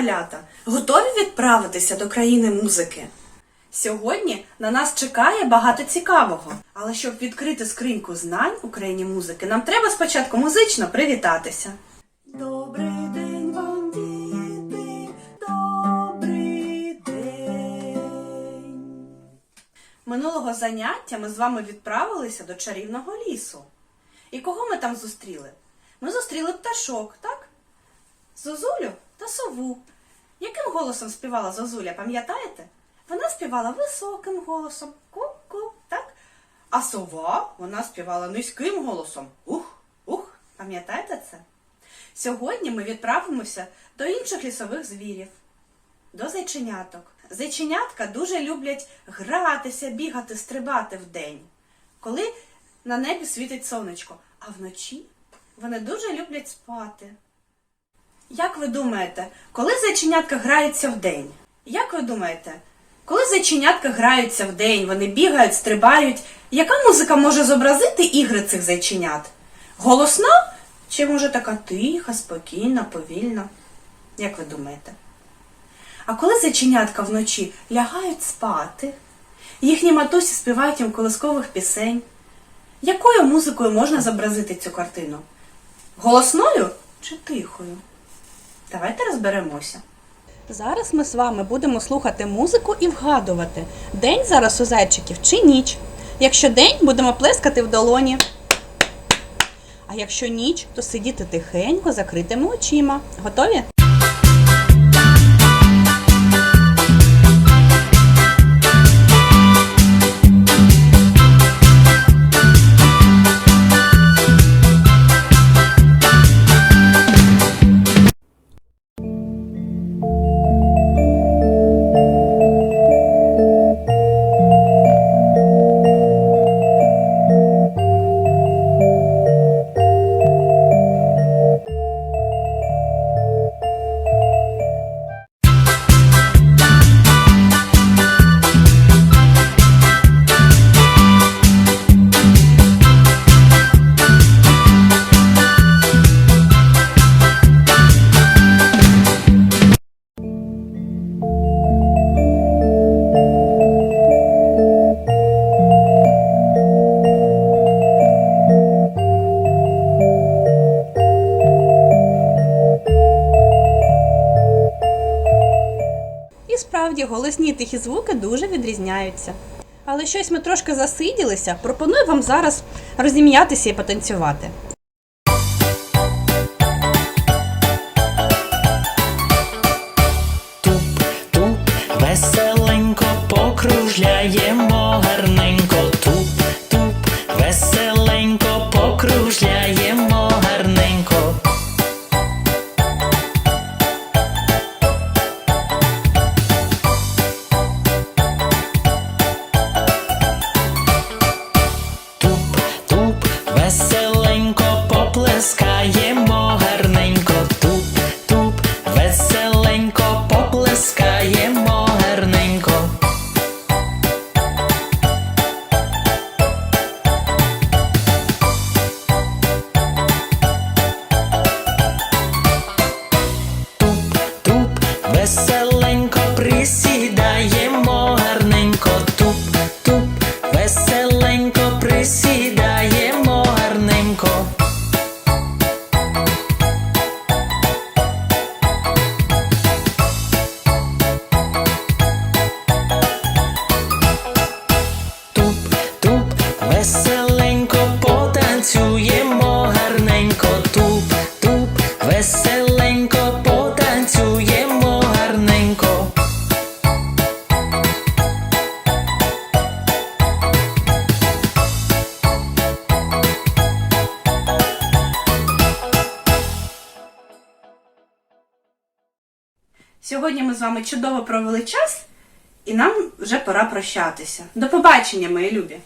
малята, готові відправитися до країни музики? Сьогодні на нас чекає багато цікавого. Але щоб відкрити скриньку знань у країні музики, нам треба спочатку музично привітатися. Добрий день вам, діти, добрий день. Минулого заняття ми з вами відправилися до чарівного лісу. І кого ми там зустріли? Ми зустріли пташок, так? Зозулю та сову. Яким голосом співала Зозуля, пам'ятаєте? Вона співала високим голосом, ку-ку, так? А сова вона співала низьким голосом. Ух, ух, пам'ятаєте це? Сьогодні ми відправимося до інших лісових звірів, до зайченяток. Зайченятка дуже люблять гратися, бігати, стрибати вдень, коли на небі світить сонечко, а вночі вони дуже люблять спати. Як ви думаєте, коли зайченятка граються вдень? Як ви думаєте, коли зайченятка граються вдень, вони бігають, стрибають, яка музика може зобразити ігри цих зайченят? Голосна чи може така тиха, спокійна, повільна? Як ви думаєте? А коли зайченятка вночі лягають спати, їхні матусі співають їм колискових пісень, якою музикою можна зобразити цю картину? Голосною чи тихою? Давайте розберемося. Зараз ми з вами будемо слухати музику і вгадувати, день зараз у зайчиків чи ніч. Якщо день, будемо плескати в долоні. А якщо ніч, то сидіти тихенько, закритими очима. Готові? І справді голосні тихі звуки дуже відрізняються. Але щось ми трошки засиділися. Пропоную вам зараз розім'ятися і потанцювати. Туп-туп, веселенько покружляємо гарненько. Туп-туп, веселенько покружляємо Сьогодні ми з вами чудово провели час, і нам вже пора прощатися. До побачення, мої любі!